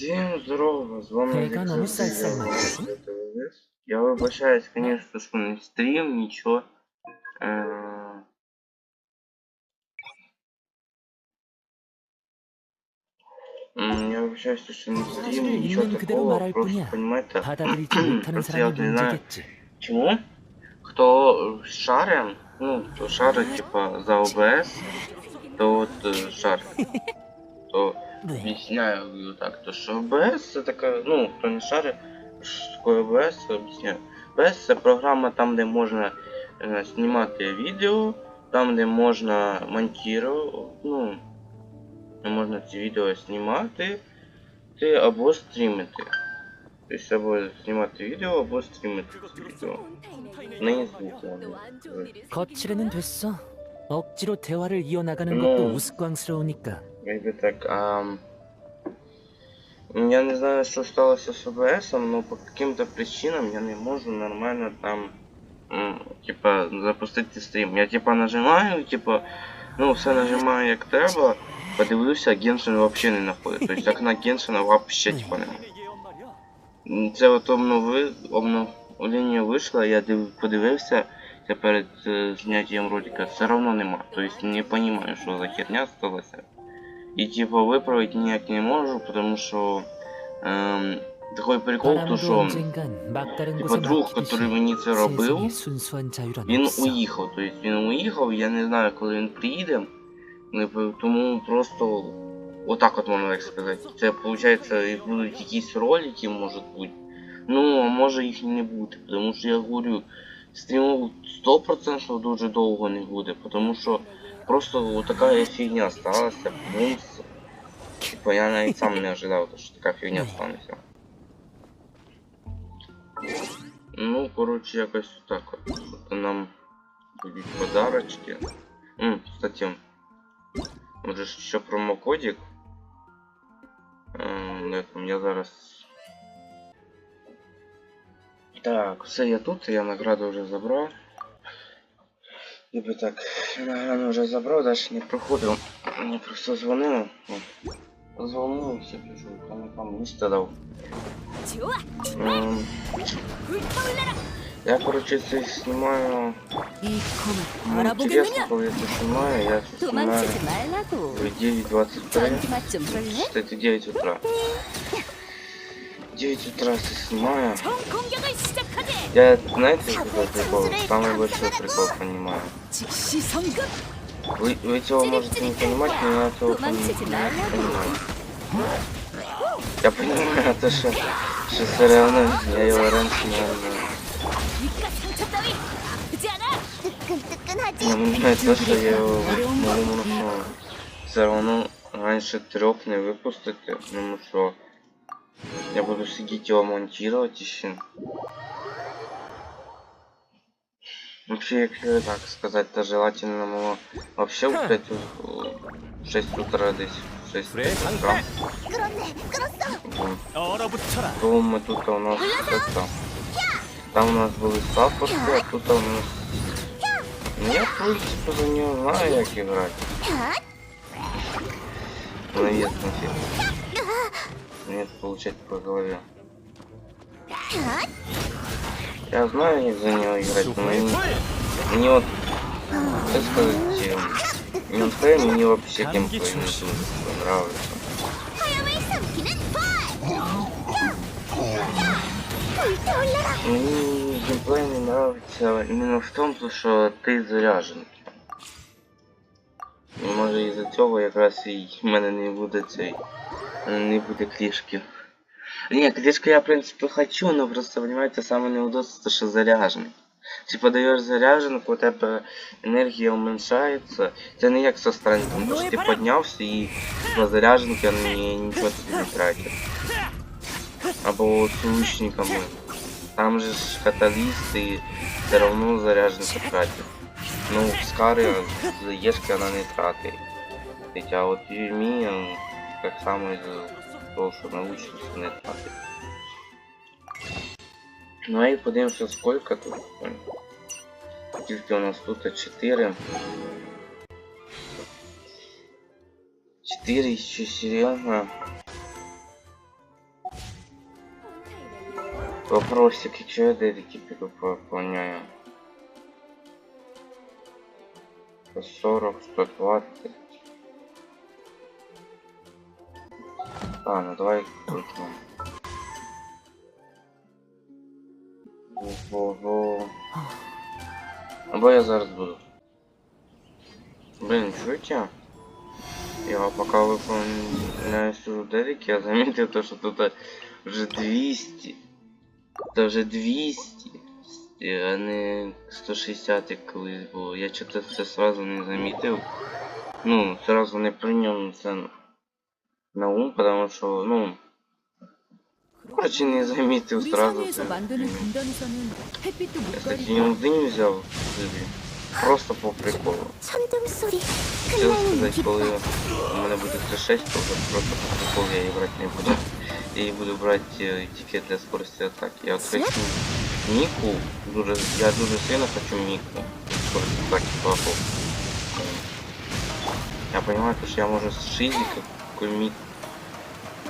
Всем здорово, с вами Александр. Я выбачаюсь, конечно, что на стрим, ничего. Э... Я выбачаюсь, что на стрим, ничего такого, просто понимаете, просто я вот не знаю, чему, кто шарен, ну, то Шары типа, за ОБС, то вот э, шар, то Объясняю так, то що OBS це така, ну, хто не шарить, що таке OBS, то об'ясняю. OBS це програма там, де можна е, знімати відео, там, де можна монтувати, ну, де можна ці відео знімати ти або стрімити. Тобто або знімати відео, або стрімити ці відео. Не звуку. 거칠에는 됐어. 억지로 대화를 이어나가는 뭐. 것도 우스꽝스러우니까. Якби так, а... Я не знаю, що сталося з ОБС, но по каким-то причинам я не можу нормально там, м, типа, запустити стрім. Я типа нажимаю, типа, ну все нажимаю як треба, подивився, Геншин вообще не знаходить. Тобто так на Геншина вообще типа немає. М, Це от обнови, обновлення вийшло, я див, подивився це перед е, зняттям ролика, все равно нема. Тобто не розумію, що за херня сталася. И типа выправить никак не можу, потому что эм, такой прикол, то что типа друг, который мені це робив, він то есть він уїхав, я не знаю, коли він приїде. Ну, Тому просто вот так вот можна так сказати. Це получается, і будуть якісь ролики, может быть, Ну, а может их не будет, потому что я говорю, стрімов 100% дуже долго не будет, потому что... просто вот такая фигня сталася, бумс. Типа я навіть сам не ожидав, що така фігня станеться. Ну, коротше, якось так от. Що нам будуть подарочки. М, кстати, може ж ще промокодик. Ем, де там я зараз. Так, все я тут, я награду вже забрав. Ніби так, награду вже забрав, далі не проходив. Мені просто дзвонили. О, Дзвонили, все пишу, там там місце дав. Ем, я, короче, це знімаю. 이 검을 Ну, интересно, 알아보겠느냐? коли я це знімаю, я це знімаю 도망치지 말라고. в 9.23. 전기 맛좀 볼래? Кстати, 9 утра. 9 утра це знімаю. 총 공격을 시작하게. Я, знаете, какой прикол? Самый большой прикол понимаю. Вы, вы его можете не понимать, но я этого понимаю. Я понимаю то, что, что все равно я его раньше не знаю. Я то, что я его ну, все равно раньше трех не выпустите, ну, ну что. Я буду сидеть его монтировать еще. Вообще, так сказать-то, желательно было вообще в 5, в 6 утра здесь. 6 утра. Потом мы тут у нас это... Там. У нас был статусы, а тут у нас... Я, в принципе, за не знаю, как играть. Но ну, есть нафиг. Нет, получать по голове. Я знаю, как за нее играть, но мне, мне вот, как сказать, геймплей мне вообще геймплей не дуже нравится. Мне геймплей не нравится именно в том, то, що ти заряжен. Може із-за цього якраз і в мене не буде цей. Не буде клішки. Не, клішки я в принципі хочу, но просто, понимаете, саме неудобство, то, що заряжений. Типа даєш заряженку, у тебе енергія уменьшається. Це не як со странником, тому що ти піднявся і на заряженки ні, нічого тобі не тратить. Або з лучниками. Там же ж каталист и все равно заряженка тратит. Ну, в Скари заєшки вона не тратить. Хоча от в Юмі м, так само із-за того, що научився не тратить. Ну і подивимося сколько тут. Скільки у нас тут 4. 4 ще серйозно. Вопросик, якщо я деякі пополняю. 140, 120. А, ну давай крутим. Ого. Або я зараз буду. Блин, чуете? Я пока выполняю Дерек, я заметил то, что тут уже 200. Это уже 200. А не 160 як колись було. Я что-то це сразу не замітив. Ну, сразу не прийняв це на ум, потому что, ну, короче, не заметил сразу. Я, кстати, не унды не взял, просто по приколу. Хотел сказать, коли у меня будет Т6, просто, просто по приколу я и брать не буду. И буду брать э, тикет для скорости атаки. Я вот хочу Мику, дуже, я дуже сильно хочу Мику. Скорость атаки слабо. Я понимаю, что я, может, с Шизиком кульми.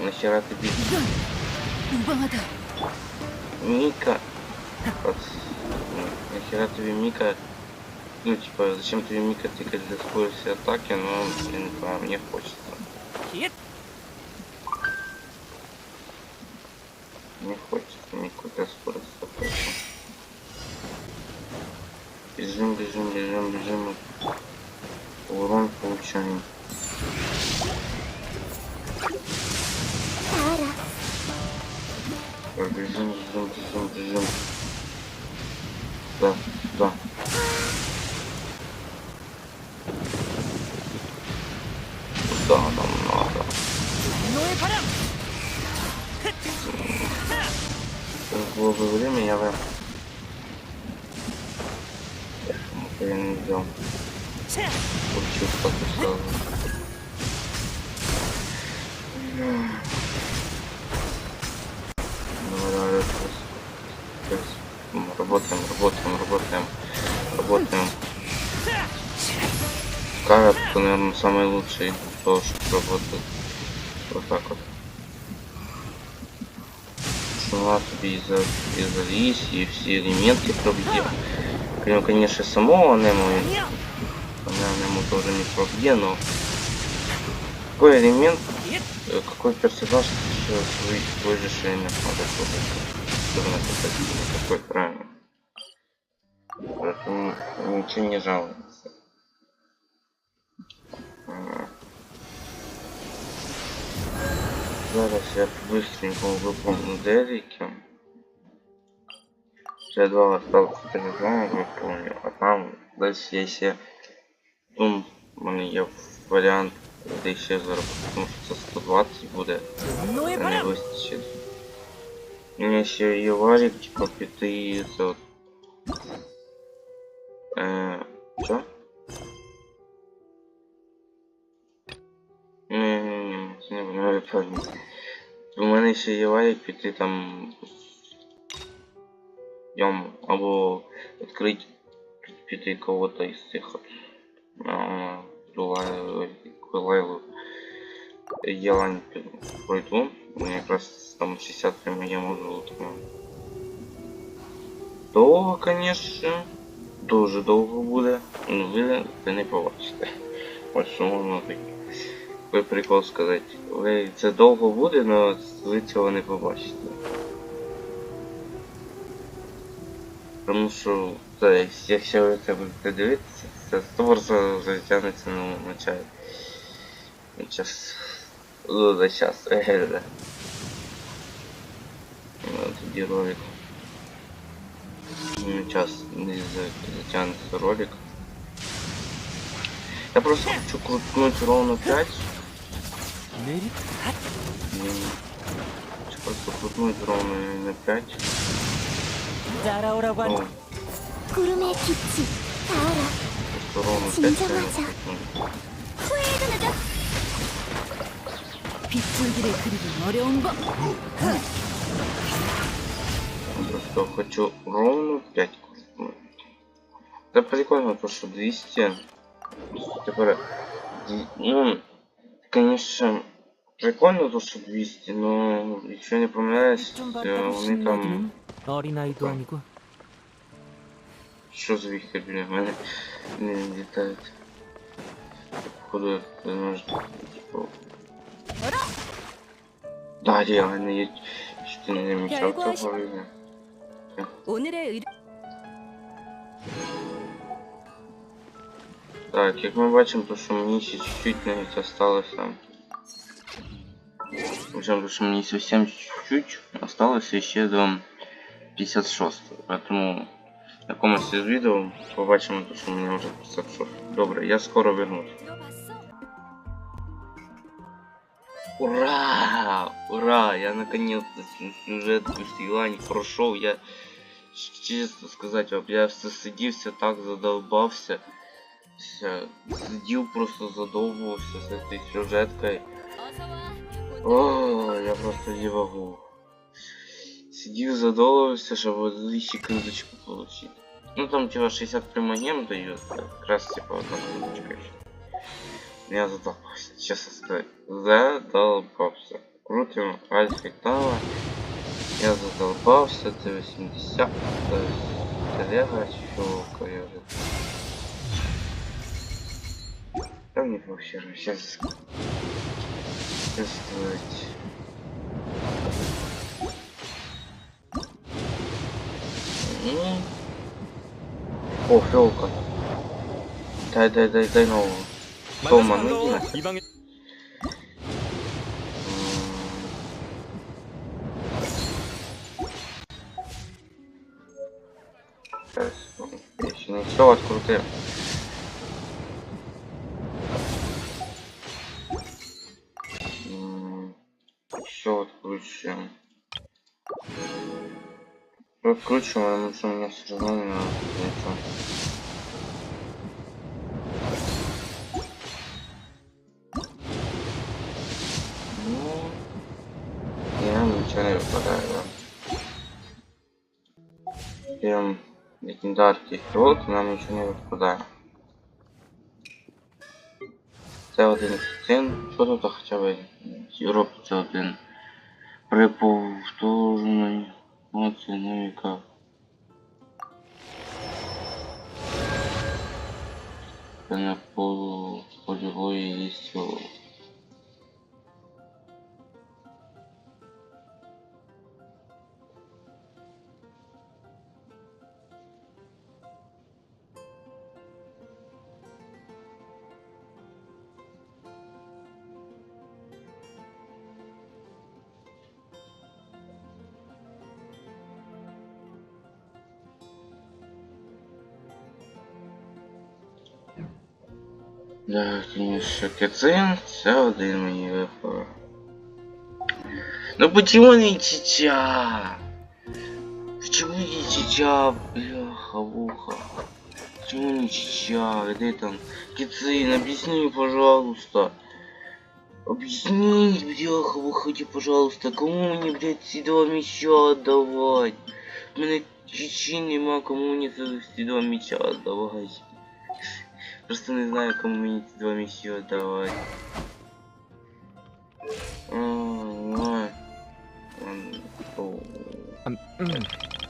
Нахера ты бежишь? Вода. Мика. Ну, Нахера тебе Мика? Ну, типа, зачем тебе Мика тыкать для скорости атаки, ну, но, блин, по а, мне хочется. Не хочется никакой скорости атаки. Бежим, бежим, бежим, бежим. Урон получаем. Сейчас время, я бы... Я не взял. 차. Получил статус. Давай, давай, сейчас. Работаем, работаем, работаем. Работаем. Карат, наверное, самый лучший, то, что работает. Так вот. Шла себе из-за из и все элементы пробье. Прям, конечно, самого Немо, она Немо тоже не пробье, но какой элемент, э, какой персонаж свой, свой же шейник надо пробовать. Касательно какой правильно. Поэтому ничего не жалуется. Зараз я быстренько выполню дерики. Все два осталось телеграмма выполню. А там дальше если ну, у меня вариант, де еще заработать, потому что 120 будет. Ну и а не выстачит. У ну, меня еще и варик типа 500. Эээ. Певні. У мене ще є варік піти там йому, або відкрити піти кого-то із цих от а, Лайлу, Лайлу Єлань пройду. Мені якраз там 60 прямо я можу лутати. То, конечно, дуже довго буде. Ну ви не побачите. Ось що можна так. Такий прикол сказати. Ви це довго буде, але ви цього не побачите. Тому що це, якщо ви це будете дивитися, це 100% затягнеться на началі. Сейчас. Ну сейчас, э, да. Ну, тоді ролик. Ну, Сейчас не за- затягнется ролик. Я просто хочу крутнуть ровно 5. Нырит. Просто крутнуть ну. ровно на 5. Зара ураван. Курме китчи. Зара. Ровно 5. Питтинги крылья Норионго. Ну, просто хочу ровно 5 крутнуть. Да прикольно, то что 200. Типа, ну, конечно, Прикольно то, що 200, но ну, якщо я не помиляюсь, е, вони там... Що за віхер біля мене не літають? Походу, це може типу. Да, реально, я чуть не замечав того рівня. Так, як ми бачимо, то що мені ще чуть-чуть навіть там. жалко, что мне совсем чуть-чуть осталось, еще до 56. Поэтому на комусь із побачим, побачимо, що у меня уже 56. Добре, я скоро вернусь. Ура! Ура! Я наконец-то сюжет Гуштилани прошел. Я, честно сказать вам, я сидівся так задолбався. сидел просто задовбувався с этой сюжеткой. О, я просто не могу. Сидів задолбався, щоб лише круточку получить. Ну там типа 60 примагем дают, как раз типа одна круточка еще. Я задолбался, честно сказать. Задолбался. Крутим альфа тала. Я задолбался, это 80, это лево, чего я уже. Там не вообще сейчас. お、フローかな。大体大体の、トーマンのう味が。よし、一緒に人が作るてよ。Откручиваем, потому что у меня все равно не надо ничего. Ну, я ничего не выпадаю, да. Прям легендарки ход, нам ничего не выпадає. Це один стін. Що тут хоча б Європа це один. При повторній моці новіка. Це на полу полевої є Да, конечно, Кецин, це один мені випав. Ну почему не чича? Почему не чича, бляха-муха? Почему не чича? Где там? Кицин, объясни, пожалуйста. Объясни, бляха-муха, пожалуйста, кому мне, блядь, ці два меча отдавать? У мене чичі нема, кому мені ці два меча отдавать? Просто не знаю, кому мені ці два місці віддавати. Ой, ладно, то... 음, 음.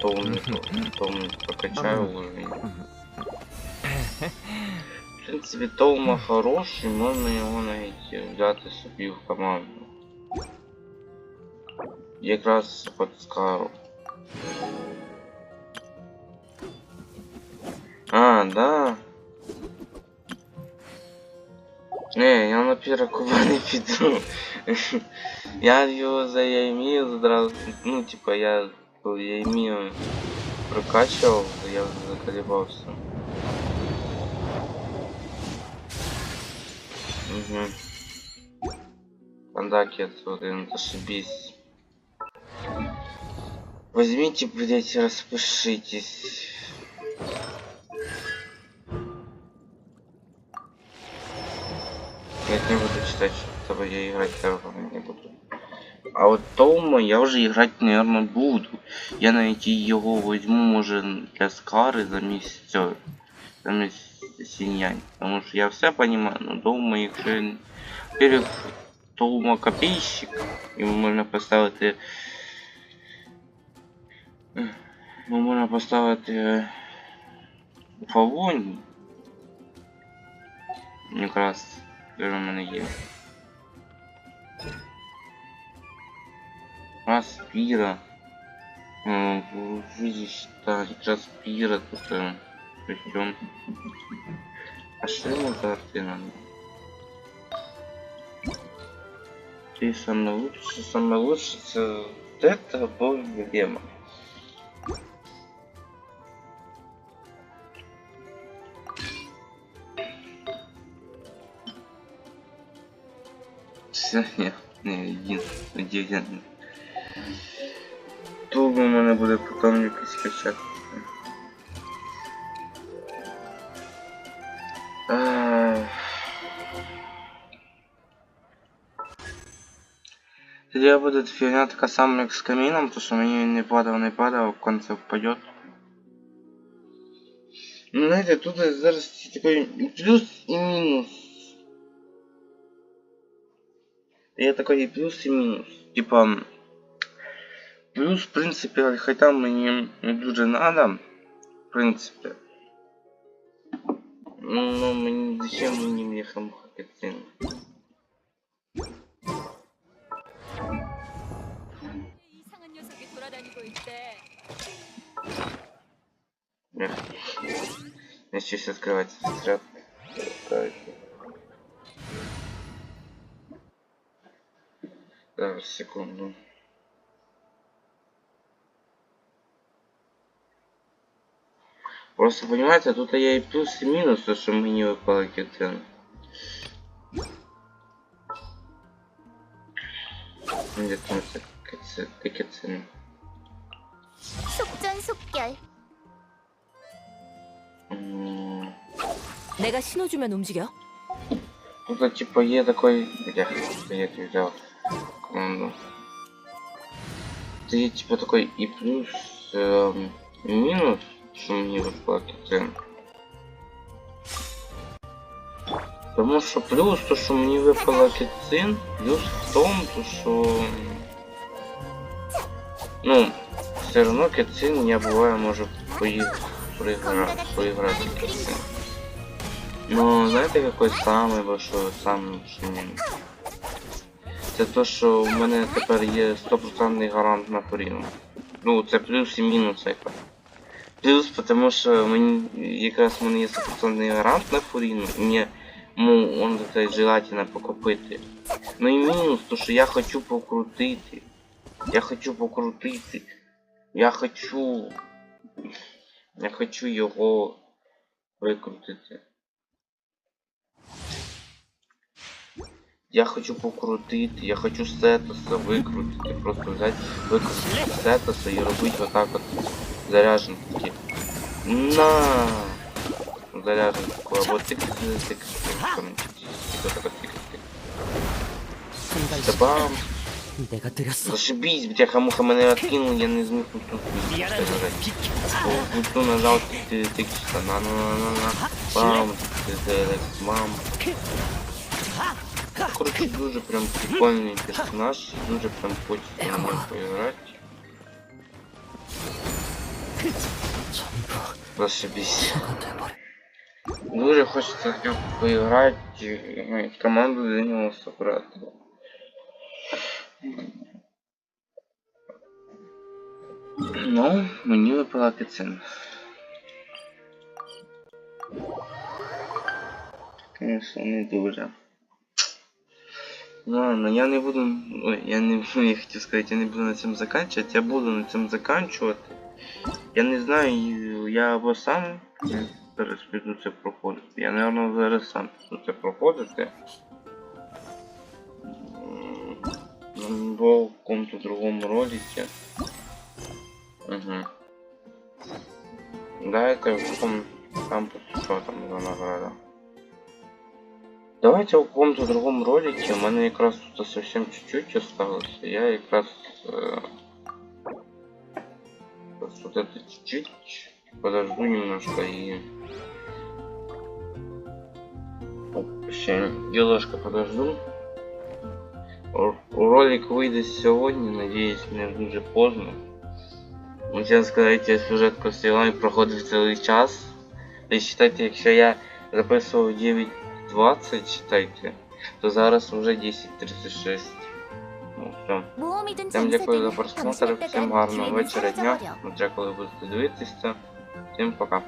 То не то, то не прокачаю уровень. В принципі, Тоума хороший, можна його навіть взяти собі в команду. Якраз під Скару. А, да. Не, я на Піракова не піду. я його за Яймію зразу, ну типа я коли Яймію прокачував, то я вже заколебався. Угу. Пандакет один, зашибись. Возьмите, блять, распишитесь. Я не буду читать, чтобы я играть первым не буду. А от Тома я вже играть, наверное, буду. Я навіть і його возьму, може, для Скари замість цього. Замість Сіньянь. Тому що я все понимаю, но Тома, якщо він... Во-первых, Тома копійщик, йому можна поставити Ну, можна поставити е, у фавоні. Якраз вже в мене є. Аспіра. Е, Видиш, так, якраз спіра тут е, костюм. А що йому завжди надо? Ты самое лучшее, самое лучшее это вот это або Вильяма. Все, ні, не, один, один. Тут у мене буде потім якийсь качати. Ах. Тоді буде фігня така сама, як з каміном, то що мені не падав, не падав, в конце впадет. Ну, знаєте, тут зараз такий і плюс і мінус. я такой и плюс, и минус. Типа, плюс, в принципе, хотя мне мені дуже надо, в принципе. Ну, но мені, зачем мені мне хам хакетин? Я сейчас открывать сразу. Зараз, секунду. Просто понимаете, тут є і плюс і мінус, то що мені випала кітин. Де там це кіцин? Де кіцин? 속전속결. М, 내가 신호주면 움직여. Тут типа є такой... Бля, я это взял команду. Тут є типа такой и плюс, эм, и минус, что мне выпала китен. Потому что плюс то, что мне выпала китин, плюс в том, то, что... Ну, все равно китин я бываю может поїхати проиграть, проиграть китин. Ну, знаєте, який самий большой, самий мінус? Це то, що в мене тепер є 100% гарант на Форіну. Ну, це плюс і мінус якраз. Плюс, тому що мені якраз в мене є 100% гарант на Форіну, і мені он це желательно покупити. Ну і мінус, то що я хочу покрутити. Я хочу покрутити. Я хочу. Я хочу його викрутити. Я хочу покрутить, я хочу сетаса викрутити, просто взять викрутити сетаса і вот так вот заряженки такі. На заряженки такой, або тик тик тик тик Бам! Зашибись, бля, хамуха мене откинул, я не зміг тут тут Гуту нажав тик тик на на на на на Бам! Мам! Короче, дуже прям прикольный персонаж. Дуже прям хочется на нем поиграть. Зашибись. Ну, дуже хочется в нем поиграть. И команду за него собрать. Но мені випала кицин. Конечно, не дуже. Ладно, я не буду. Ой, я не я хотів сказати, я не буду на цьому заканчивать, я буду на цьому заканчувати. Я не знаю, я або сам зараз піду це проходити. Я, напевно, зараз сам піду це проходити. М, Або в якому-то другому ролике. Угу. Давайте в каком там що там за награда. Давайте в каком-то другом ролике. У мене якраз тут совсем чуть-чуть осталось. и Я якраз э, просто вот это чуть-чуть подожду немножко и Вообще, немножко подожду. Р- Ролик вийде сьогодні, надіюсь, не дуже поздно. Можна сказати, я сюжетку стріла і проходив цілий час. І считайте, якщо я записував 20, читайте, то зараз уже 10.36. Ну все. Всім дякую за просмотр, всім гарного вечора дня. Смотря коли будете дивитися. Всім пока.